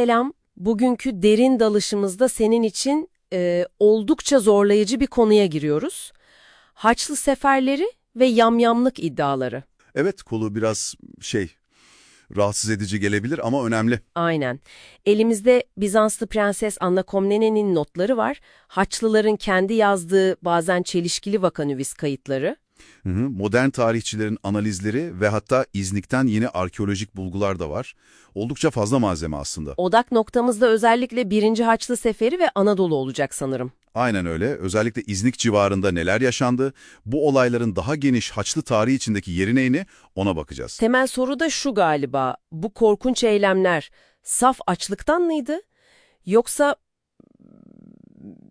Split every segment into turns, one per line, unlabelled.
Selam. Bugünkü derin dalışımızda senin için e, oldukça zorlayıcı bir konuya giriyoruz. Haçlı seferleri ve yamyamlık iddiaları.
Evet kolu biraz şey rahatsız edici gelebilir ama önemli.
Aynen. Elimizde Bizanslı Prenses Anna Komnene'nin notları var. Haçlıların kendi yazdığı bazen çelişkili vakanüvis kayıtları.
Hı hı. Modern tarihçilerin analizleri ve hatta İznik'ten yeni arkeolojik bulgular da var. Oldukça fazla malzeme aslında.
Odak noktamızda özellikle 1. Haçlı Seferi ve Anadolu olacak sanırım.
Aynen öyle. Özellikle İznik civarında neler yaşandı, bu olayların daha geniş Haçlı tarihi içindeki yeri neyini ona bakacağız.
Temel soru da şu galiba. Bu korkunç eylemler saf açlıktan mıydı? Yoksa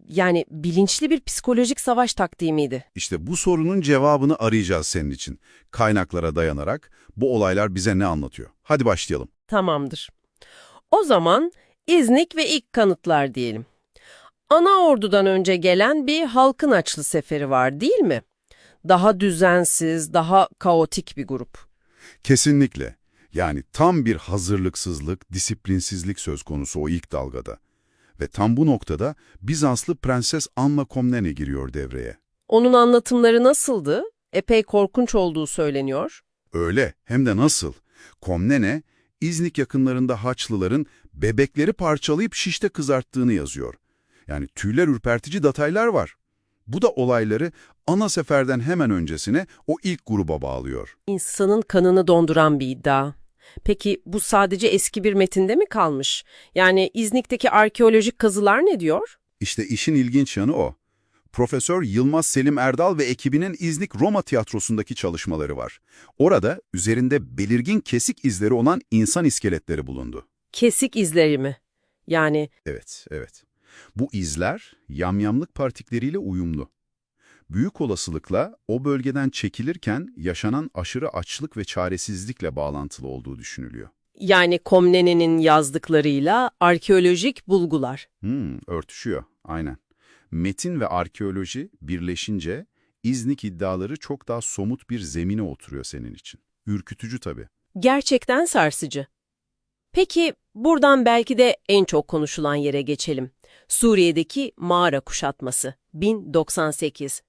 yani bilinçli bir psikolojik savaş taktiği miydi?
İşte bu sorunun cevabını arayacağız senin için. Kaynaklara dayanarak bu olaylar bize ne anlatıyor? Hadi başlayalım.
Tamamdır. O zaman İznik ve ilk kanıtlar diyelim. Ana ordudan önce gelen bir halkın açlı seferi var değil mi? Daha düzensiz, daha kaotik bir grup.
Kesinlikle. Yani tam bir hazırlıksızlık, disiplinsizlik söz konusu o ilk dalgada. Ve tam bu noktada Bizanslı Prenses Anna Komnene giriyor devreye.
Onun anlatımları nasıldı? Epey korkunç olduğu söyleniyor.
Öyle, hem de nasıl? Komnene, İznik yakınlarında Haçlıların bebekleri parçalayıp şişte kızarttığını yazıyor. Yani tüyler ürpertici detaylar var. Bu da olayları ana seferden hemen öncesine o ilk gruba bağlıyor.
İnsanın kanını donduran bir iddia. Peki bu sadece eski bir metinde mi kalmış? Yani İznik'teki arkeolojik kazılar ne diyor?
İşte işin ilginç yanı o. Profesör Yılmaz Selim Erdal ve ekibinin İznik Roma tiyatrosundaki çalışmaları var. Orada üzerinde belirgin kesik izleri olan insan iskeletleri bulundu.
Kesik izleri mi? Yani
Evet, evet. Bu izler yamyamlık partikleriyle uyumlu. Büyük olasılıkla o bölgeden çekilirken yaşanan aşırı açlık ve çaresizlikle bağlantılı olduğu düşünülüyor.
yani Komnene'nin yazdıklarıyla arkeolojik bulgular.
Hmm, örtüşüyor, aynen. Metin ve arkeoloji birleşince İznik iddiaları çok daha somut bir zemine oturuyor senin için. Ürkütücü tabii.
Gerçekten sarsıcı. Peki buradan belki de en çok konuşulan yere geçelim. Suriye'deki mağara kuşatması 1098.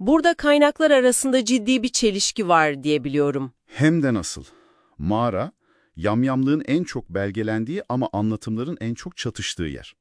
Burada kaynaklar arasında ciddi bir çelişki var diye biliyorum.
Hem de nasıl? Mağara, yamyamlığın en çok belgelendiği ama anlatımların en çok çatıştığı yer.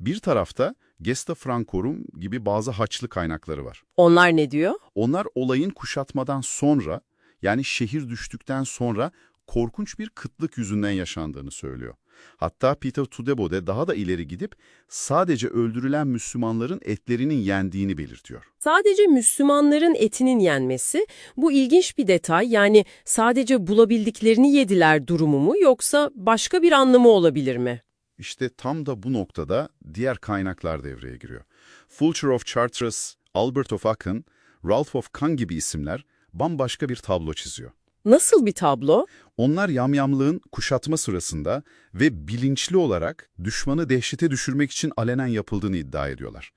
Bir tarafta Gesta Francorum gibi bazı haçlı kaynakları var.
Onlar ne diyor?
Onlar olayın kuşatmadan sonra, yani şehir düştükten sonra korkunç bir kıtlık yüzünden yaşandığını söylüyor. Hatta Peter Tudebode daha da ileri gidip sadece öldürülen Müslümanların etlerinin yendiğini belirtiyor.
Sadece Müslümanların etinin yenmesi, bu ilginç bir detay yani sadece bulabildiklerini yediler durumu mu yoksa başka bir anlamı olabilir mi?
İşte tam da bu noktada diğer kaynaklar devreye giriyor. Fulcher of Chartres, Albert of Aachen, Ralph of Kahn gibi isimler bambaşka bir tablo çiziyor.
Nasıl bir tablo?
Onlar yamyamlığın kuşatma sırasında ve bilinçli olarak düşmanı dehşete düşürmek için alenen yapıldığını iddia ediyorlar.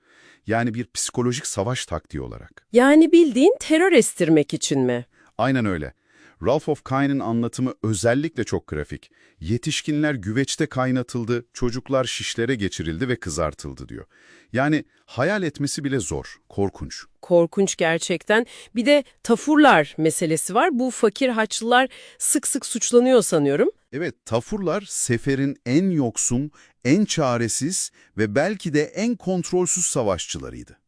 Yani bir psikolojik savaş taktiği olarak.
Yani bildiğin terör estirmek için mi?
Aynen öyle. Ralph of Kahn'ın anlatımı özellikle çok grafik. Yetişkinler güveçte kaynatıldı, çocuklar şişlere geçirildi ve kızartıldı diyor. Yani hayal etmesi bile zor, korkunç.
Korkunç gerçekten. Bir de tafurlar meselesi var. Bu fakir haçlılar sık sık suçlanıyor sanıyorum.
Evet, Tafurlar seferin en yoksun, en çaresiz ve belki de en kontrolsüz savaşçılarıydı.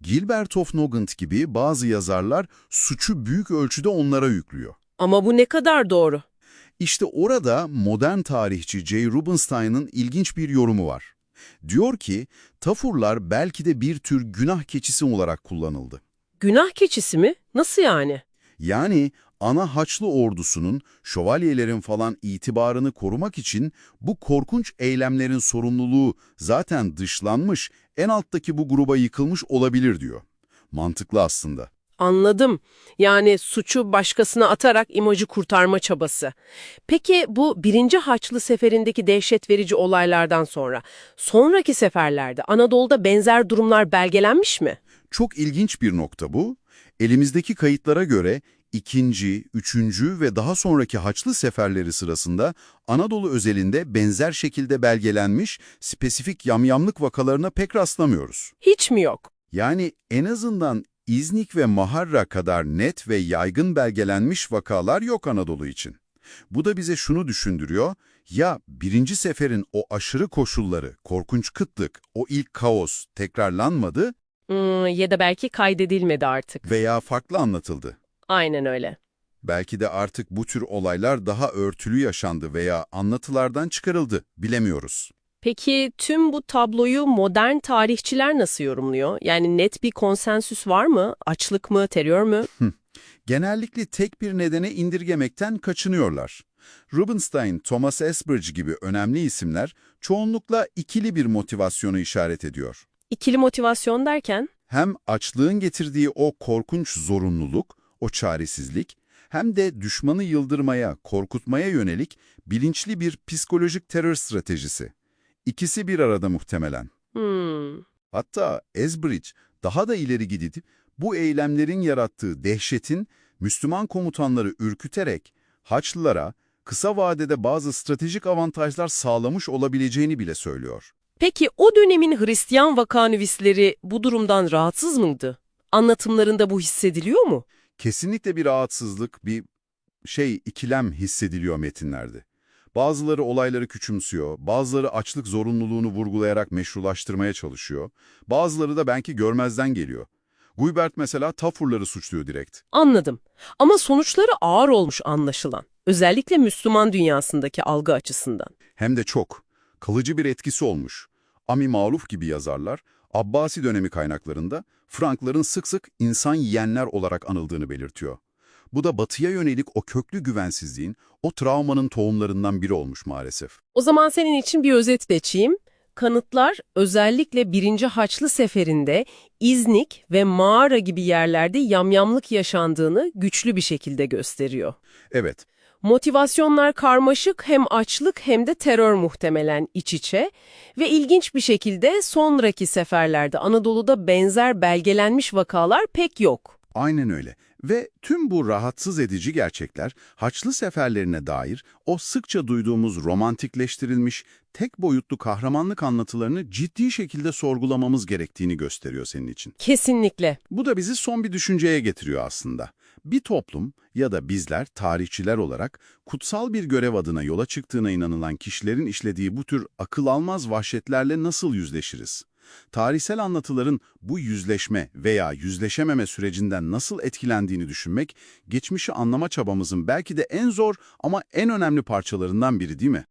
Gilbert of Nogent gibi bazı yazarlar suçu büyük ölçüde onlara yüklüyor.
Ama bu ne kadar doğru?
İşte orada modern tarihçi J. Rubinstein'ın ilginç bir yorumu var. Diyor ki, Tafurlar belki de bir tür günah keçisi olarak kullanıldı.
Günah keçisi mi? Nasıl yani?
Yani ana Haçlı ordusunun, şövalyelerin falan itibarını korumak için bu korkunç eylemlerin sorumluluğu zaten dışlanmış, en alttaki bu gruba yıkılmış olabilir diyor. Mantıklı aslında.
Anladım. Yani suçu başkasına atarak imajı kurtarma çabası. Peki bu birinci Haçlı seferindeki dehşet verici olaylardan sonra, sonraki seferlerde Anadolu'da benzer durumlar belgelenmiş mi?
Çok ilginç bir nokta bu. Elimizdeki kayıtlara göre ikinci, üçüncü ve daha sonraki Haçlı seferleri sırasında Anadolu özelinde benzer şekilde belgelenmiş spesifik yamyamlık vakalarına pek rastlamıyoruz.
Hiç mi yok?
Yani en azından İznik ve Maharra kadar net ve yaygın belgelenmiş vakalar yok Anadolu için. Bu da bize şunu düşündürüyor, ya birinci seferin o aşırı koşulları, korkunç kıtlık, o ilk kaos tekrarlanmadı
Hmm, ya da belki kaydedilmedi artık.
veya farklı anlatıldı.
Aynen öyle.
Belki de artık bu tür olaylar daha örtülü yaşandı veya anlatılardan çıkarıldı, bilemiyoruz.
Peki tüm bu tabloyu modern tarihçiler nasıl yorumluyor? Yani net bir konsensüs var mı? Açlık mı, terör mü?
Genellikle tek bir nedene indirgemekten kaçınıyorlar. Rubinstein, Thomas Asperge gibi önemli isimler çoğunlukla ikili bir motivasyonu işaret ediyor.
İkili motivasyon derken?
Hem açlığın getirdiği o korkunç zorunluluk, o çaresizlik, hem de düşmanı yıldırmaya, korkutmaya yönelik bilinçli bir psikolojik terör stratejisi. İkisi bir arada muhtemelen.
Hmm.
Hatta Esbridge daha da ileri gidip bu eylemlerin yarattığı dehşetin Müslüman komutanları ürküterek Haçlılara kısa vadede bazı stratejik avantajlar sağlamış olabileceğini bile söylüyor.
Peki o dönemin Hristiyan vakanüvisleri bu durumdan rahatsız mıydı? Anlatımlarında bu hissediliyor mu?
Kesinlikle bir rahatsızlık, bir şey ikilem hissediliyor metinlerde. Bazıları olayları küçümsüyor, bazıları açlık zorunluluğunu vurgulayarak meşrulaştırmaya çalışıyor, bazıları da belki görmezden geliyor. Guibert mesela Tafurları suçluyor direkt.
Anladım. Ama sonuçları ağır olmuş anlaşılan. Özellikle Müslüman dünyasındaki algı açısından.
Hem de çok. Kalıcı bir etkisi olmuş. Ami Maluf gibi yazarlar, Abbasi dönemi kaynaklarında Frankların sık sık insan yiyenler olarak anıldığını belirtiyor. Bu da batıya yönelik o köklü güvensizliğin, o travmanın tohumlarından biri olmuş maalesef.
O zaman senin için bir özet geçeyim. Kanıtlar özellikle 1. Haçlı Seferi'nde İznik ve Mağara gibi yerlerde yamyamlık yaşandığını güçlü bir şekilde gösteriyor.
Evet,
Motivasyonlar karmaşık hem açlık hem de terör muhtemelen iç içe ve ilginç bir şekilde sonraki seferlerde Anadolu'da benzer belgelenmiş vakalar pek yok.
aynen öyle. Ve tüm bu rahatsız edici gerçekler Haçlı seferlerine dair o sıkça duyduğumuz romantikleştirilmiş, tek boyutlu kahramanlık anlatılarını ciddi şekilde sorgulamamız gerektiğini gösteriyor senin için.
Kesinlikle.
Bu da bizi son bir düşünceye getiriyor aslında. Bir toplum ya da bizler tarihçiler olarak kutsal bir görev adına yola çıktığına inanılan kişilerin işlediği bu tür akıl almaz vahşetlerle nasıl yüzleşiriz? Tarihsel anlatıların bu yüzleşme veya yüzleşememe sürecinden nasıl etkilendiğini düşünmek, geçmişi anlama çabamızın belki de en zor ama en önemli parçalarından biri değil mi?